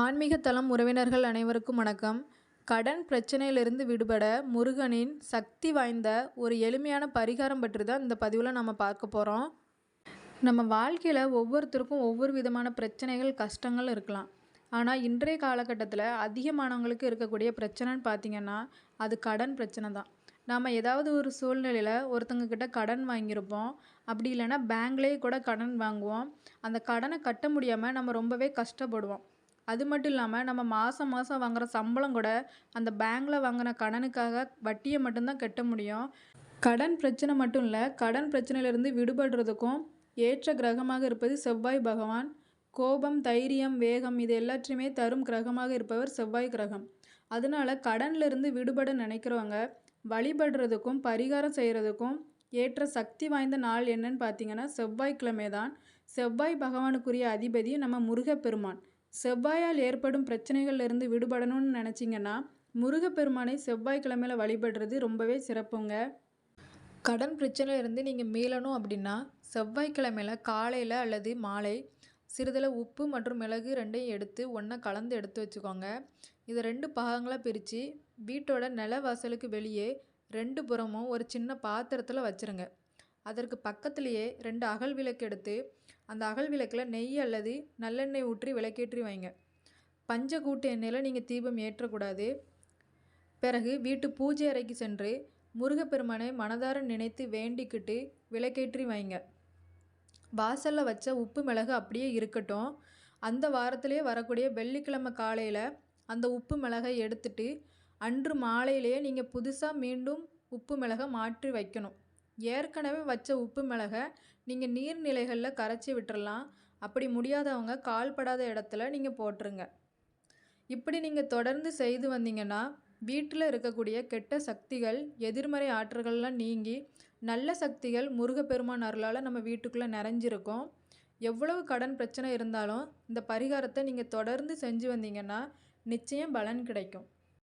ஆன்மீக தளம் உறவினர்கள் அனைவருக்கும் வணக்கம். கடன் பிரச்சனையிலிருந்து விடுபட முருகனின் சக்தி வாய்ந்த ஒரு எளிமையான பரிகாரம் பற்றி தான் இந்த பதிவில் நம்ம பார்க்க போகிறோம் நம்ம வாழ்க்கையில் ஒவ்வொருத்தருக்கும் ஒவ்வொரு விதமான பிரச்சனைகள் கஷ்டங்கள் இருக்கலாம். ஆனால் இன்றைய காலகட்டத்தில் அதிகமானவங்களுக்கு இருக்கக்கூடிய பிரச்சனைன்னு பார்த்திங்கன்னா அது கடன் பிரச்சனை தான். நாம் ஏதாவது ஒரு சூழ்நிலையில் ஒருத்தங்கக்கிட்ட கடன் வாங்கியிருப்போம். அப்படி இல்லைன்னா பேங்க்லேயே கூட கடன் வாங்குவோம். அந்த கடனை கட்ட முடியாமல் நம்ம ரொம்பவே கஷ்டப்படுவோம். அது மட்டும் இல்லாமல் நம்ம மாதம் மாதம் வாங்குகிற சம்பளம் கூட அந்த பேங்க்கில் வாங்கின கடனுக்காக வட்டியை மட்டும்தான் கட்ட முடியும். கடன் பிரச்சனை மட்டும் இல்லை கடன் பிரச்சனையிலேருந்து விடுபடுறதுக்கும் ஏற்ற கிரகமாக இருப்பது செவ்வாய் பகவான். கோபம் தைரியம் வேகம் இது எல்லாத்தையுமே தரும் கிரகமாக இருப்பவர் செவ்வாய் கிரகம். அதனால கடன்லேருந்து விடுபட நினைக்கிறவங்க வழிபடுறதுக்கும் பரிகாரம் செய்கிறதுக்கும் ஏற்ற சக்தி வாய்ந்த நாள் என்னன்னு பார்த்தீங்கன்னா செவ்வாய்க்கிழமை தான் செவ்வாய் பகவானுக்குரிய அதிபதி நம்ம முருகப்பெருமான். செவ்வாயால் ஏற்படும் பிரச்சனைகள்லேருந்து விடுபடணும்னு நினச்சிங்கன்னா முருகப்பெருமானை செவ்வாய்க்கிழமையில் வழிபடுறது ரொம்பவே சிறப்புங்க. கடன் பிரச்சனையிலேருந்து நீங்கள் மீளணும் அப்படின்னா செவ்வாய்க்கிழமையில் காலையில் அல்லது மாலை சிறிதில் உப்பு மற்றும் மிளகு ரெண்டையும் எடுத்து ஒன்றா கலந்து எடுத்து வச்சுக்கோங்க. இதை ரெண்டு பாகங்களாக பிரித்து வீட்டோட நில வாசலுக்கு வெளியே ரெண்டு புறமும் ஒரு சின்ன பாத்திரத்தில் வச்சுருங்க. அதற்கு பக்கத்துலேயே ரெண்டு அகல் விளக்கு எடுத்து அந்த அகல் விளக்கில் நெய் அல்லது நல்லெண்ணெய் ஊற்றி விளக்கேற்றி வைங்க. பஞ்சக்கூட்டு எண்ணெயில் நீங்கள் தீபம் ஏற்றக்கூடாது. பிறகு வீட்டு பூஜை அறைக்கு சென்று முருகப்பெருமானை மனதார நினைத்து வேண்டிக்கிட்டு விளக்கேற்றி வைங்க. வாசலில் வச்ச உப்பு மிளகு அப்படியே இருக்கட்டும். அந்த வாரத்திலே வரக்கூடிய வெள்ளிக்கிழமை காலையில் அந்த உப்பு மிளகை எடுத்துட்டு அன்று மாலையிலேயே நீங்கள் புதுசாக மீண்டும் உப்பு மிளகை மாற்றி வைக்கணும். ஏற்கனவே வச்ச உப்பு மிளகை நீங்கள் நீர்நிலைகளில் கரைச்சி விட்டுறலாம். அப்படி முடியாதவங்க கால்படாத இடத்துல நீங்கள் போட்டுருங்க. இப்படி நீங்கள் தொடர்ந்து செய்து வந்தீங்கன்னா வீட்டில் இருக்கக்கூடிய கெட்ட சக்திகள் எதிர்மறை ஆற்றல்கள்லாம் நீங்கி நல்ல சக்திகள் முருகப்பெருமான் அருளால் நம்ம வீட்டுக்குள்ளே நிறைஞ்சிருக்கும். எவ்வளவு கடன் பிரச்சனை இருந்தாலும் இந்த பரிகாரத்தை நீங்கள் தொடர்ந்து செஞ்சு வந்தீங்கன்னா நிச்சயம் பலன் கிடைக்கும்.